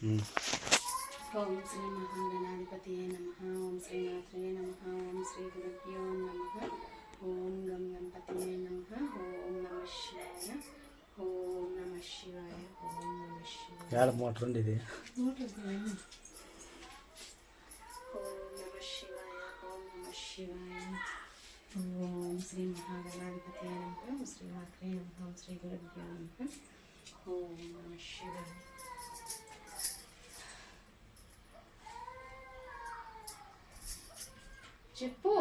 ఓం శ్రీ మహాగణాధిపతి నమ. ఓం శ్రీ మాత్రే నమ. ఓం శ్రీ గురుభ్యో నమ. ఓం గం గణపతి నమ. ఓం నమ శివాయ. ఓం నమ శివాయ. ఓం నమ శివాయ. ఏడ మోటార్ ఉంది ఇది? ఓం నమ శివాయ. ఓం నమ శివాయ. ఓం శ్రీ మహాగణాధిపతి నమ. శ్రీ మాత్రే నమ. ఓం శ్రీ గురుభ్యో నమ. ఓం నమ శివాయ. చెప్పు.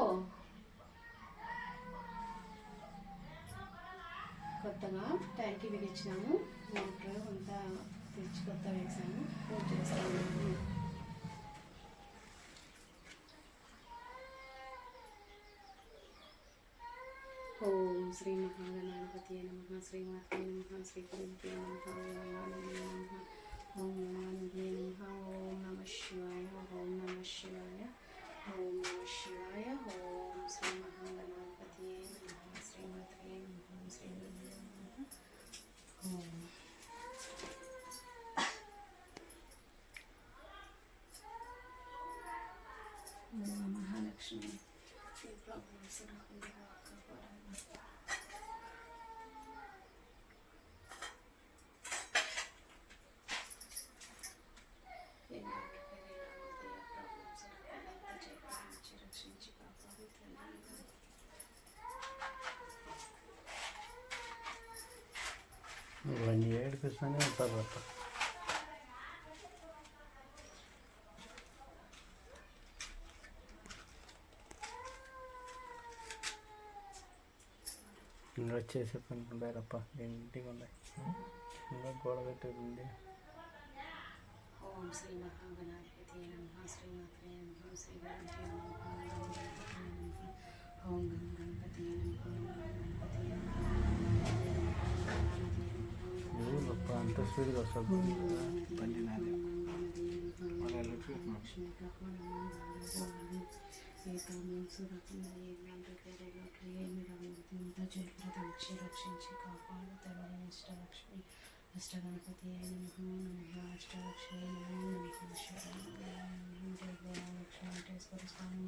కొత్తగా ట్యాంకీ బిగించినాము మోటార్ అంతా తెచ్చి కొత్త వేసాము పూజ చేస్తాము ఓం శ్రీ మహాగణాధిపతి నమ శ్రీమతి మాత్రే నమ శ్రీ గురుభ్యో నమ ఓం నమ ఓం నమ శివాయ ఓం నమ శివాయ. ఓం నమ శివాయ ఓం శ్రీ మహాగణాధిపతి శ్రీ ఓం. మహాలక్ష్మి. ప్రాబ్లమ్స్ రాకుండా కాపాడాలి రక్షించి కాపాడు తల్లి ఇవన్నీ ఏడిపిస్తూనే ఉంటారు అట్లా. ఇంకా వచ్చేసే పని పనుకుంటారప్ప ఇంటికి ఉన్నాయి ఇంకా గోడ కట్టేది ఉంది ఓం శ్రీ మహాగణాధిపతి నమ శ్రీమాత్రే నమ శ్రీ స్పీడ్గా వస్తుంది బండి నాది రక్షించి కాపాడు తల్లి అష్టలక్ష్మి అష్టగణపతి నమ నమ అష్టలక్ష్మి నమ స్వామి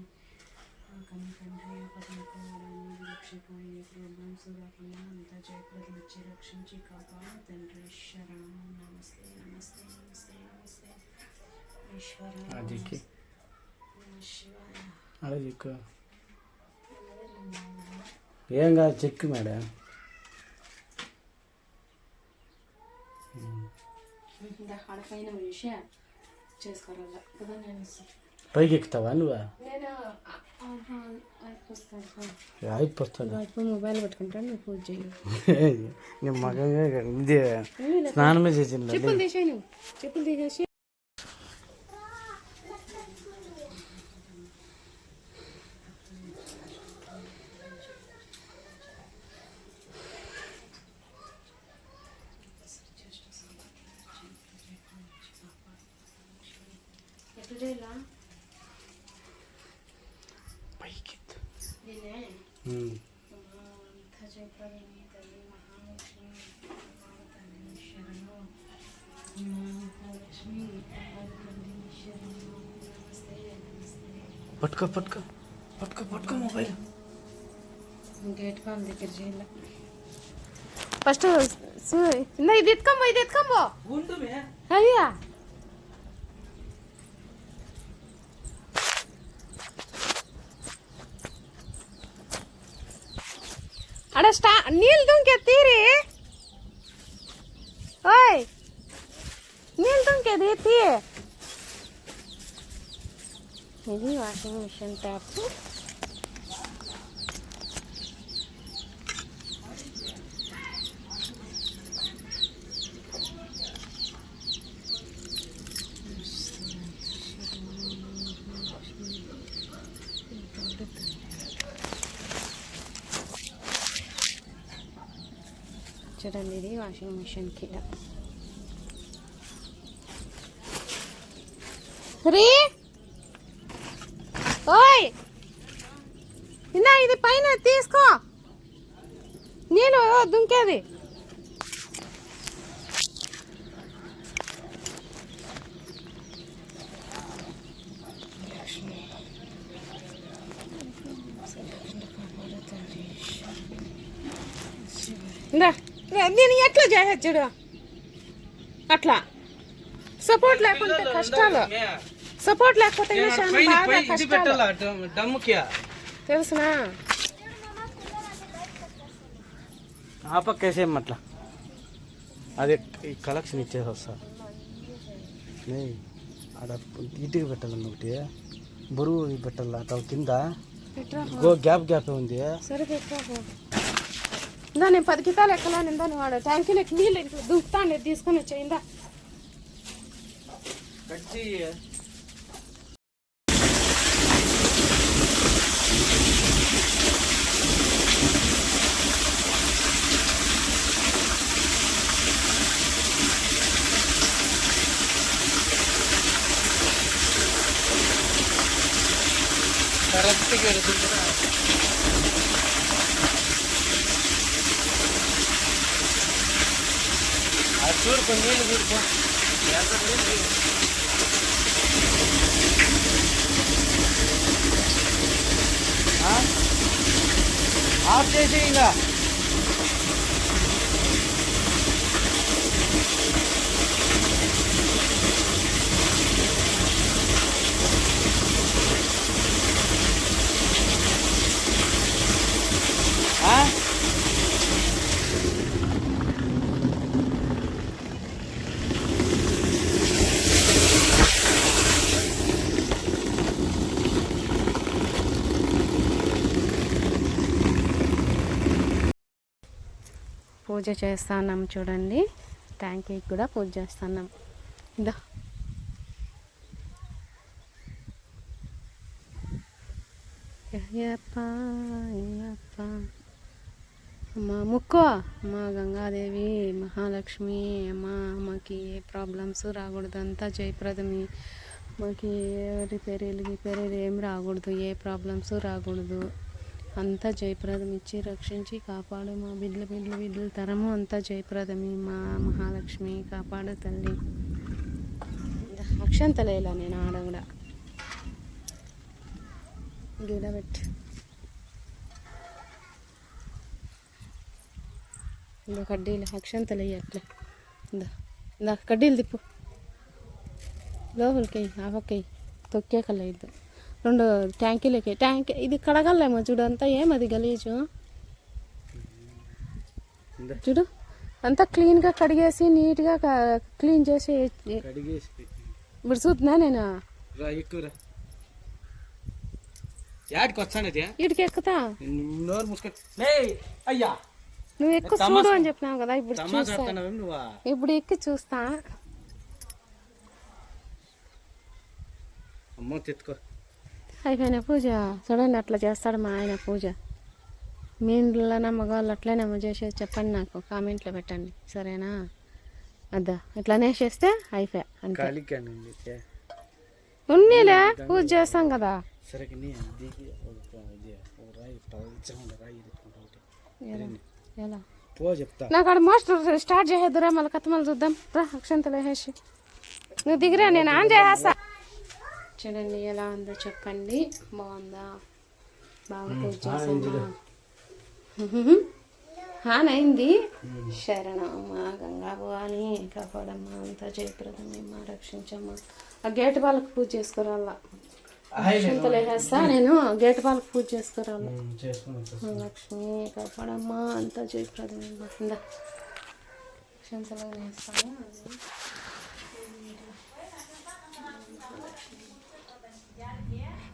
రక్షకాన్ని ప్రభుత్వం సురాకుండా అంతా జయప్రదించి రక్షించి కాపాడు తండ్రి శరణం నమస్తే నమస్తే నమస్తే నమస్తే ఈశ్వర అదికి నమ శివాయ అదే చిక్కు ఏం కాదు చెక్కు మేడం ఇంకా ఆడపైన విషయ చేసుకోవాల కదా నేను పైకి ఎక్కుతావా నువ్వు? అయిపోతాను మొబైల్ పెట్టుకుంటాను నువ్వు పూజ చేయి నేను మగగా ఇది స్నానమే చేసింది చెప్పులు తీసేయి నువ్వు చెప్పులు తీసేసి. ఎట్లా నేనే ఉమ్. జయప్రదని తల్లి మహాలక్ష్మి తల్లి శరణు మహాలక్ష్మి తల్లి శరణు నమస్తే నమస్తే పట్టుకో పట్టుకో పట్టుకో పట్టుకో మొబైల్ గేట్ కాల్ దగ్గర చేయాల ఫస్ట్ ఇందా ఇది ఎత్తుకోబో ఇది ఎత్తుకోబో అయ్యా అడ స్టా నీళ్ళు అండి ఇది వాషింగ్ మిషన్కి రే! ఓయ్! ఇందా ఇది పైన తీసుకో. నేను దుంకేది. ఇందా. నేను ఎట్లా చేయొచ్చు చూడు? అట్లా. సపోర్ట్ లేకుంటే కష్టాలు. సపోర్ట్ లేకపోతే బాగా కష్టాలు. తెలుసునా? ఆ పక్క వేసేయం అట్లా. అదే ఈ కలెక్షన్ ఇచ్చేసి వస్తా. నే ఆడ ఇటుకు పెట్టాలన్న ఒకటి. బరువు పెట్టాలి అట్లా కింద. గ్యాప్ గ్యాప్ ఉంది. సరే ఇందా నేను పది కితాలు ఎక్కలేను ఇందా నువ్వు ట్యాంకీ ట్యాంకీలోకి నీళ్ళు దుంకుతా నేను తీసుకొని వచ్చేయిందా కరెక్ట్గా అది చూడు కొన్ని నీళ్ళు చూడుకో పూజ చేస్తున్నాం చూడండి. ట్యాంకీకి కూడా పూజ చేస్తున్నాం. ఇదా. అయ్యప్ప అయ్యప్ప. అమ్మ ముక్కో. అమ్మ గంగాదేవి మహాలక్ష్మి అమ్మ అమ్మకి ఏ ప్రాబ్లమ్స్ రాకూడదు అంతా జయప్రదమి. మాకు ఏ రిపేరీలు గిపేరీలు ఏం రాకూడదు ఏ ప్రాబ్లమ్స్ రాకూడదు. అంతా జయప్రదం ఇచ్చి రక్షించి కాపాడు మా బిడ్డల బిడ్డల బిడ్డల తరము అంతా జయప్రదమే మా మహాలక్ష్మి. కాపాడు తల్లి. అక్షంతలేలా నేను ఆడ కూడా. గిడబెట్టి ఇందా కడ్డీలు అక్షంతలు అట్లా. ఇందా ఇందా కడ్డీలు తిప్పు. లోపలికి ఆ తొక్కే కల్లా రెండు ట్యాంకీలకి ట్యాంక్ ఇది కడగలేమో చూడు అంతా ఏమది గలీజు. చూడు అంతా క్లీన్గా కడిగేసి నీట్గా క్లీన్ చేసి ఇప్పుడు చూస్తున్నా నేను? వీటికి ఎక్కుతా? నువ్వు ఎక్కువ చూడు అని చెప్పినావు కదా ఇప్పుడు చూస్తా. ఇప్పుడు ఎక్కి చూస్తా. అమ్మో తెచ్చుకో అయిపోయిన పూజ. చూడండి అట్లా చేస్తాడు మా ఆయన పూజ. మీ ఇంట్లోనా మగవాళ్ళు అట్లనేమో చేసేది చెప్పండి నాకు కామెంట్లో పెట్టండి. సరేనా? అద్దా ఇట్లానే చేస్తే అయిపోయా అంతే. ఉన్నీలే పూజ చేస్తాం కదా. ఎలా? నాకు అక్కడ మోస్టర్ స్టార్ట్ చేసేద్దురా మళ్ళీ కథమలు చూద్దాం. రా అక్షంతలు వేసేసి. నువ్వు దిగిరా నేను ఆన్ చేసేస్తా. చూడండి ఎలా ఉందో చెప్పండి. బాగుందా? బాగా పూజ చేసామా హాన్ అయింది శరణమ్మ గంగా భవాని కాపాడమ్మా అంతా జయప్రదమ్మా రక్షించమ్మా. ఆ గేట్ వాళ్ళకి పూజ చేసుకురాలా? నేను గేట్ వాళ్ళకి పూజ చేసుకురాలా? లక్ష్మి కాపాడమ్మా అంతా జయప్రదమ్మా ఇందా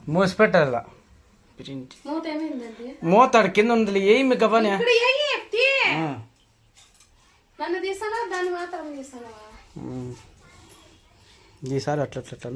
వేస్తాను మూసి పెట్టాల ప్రింట్ మోతాడు కింద ఉంది ఏమి గబానే. నన్ను తీసానా దాన్ని మాత్రం తీసానా ఈసారి అట్లా అట్లా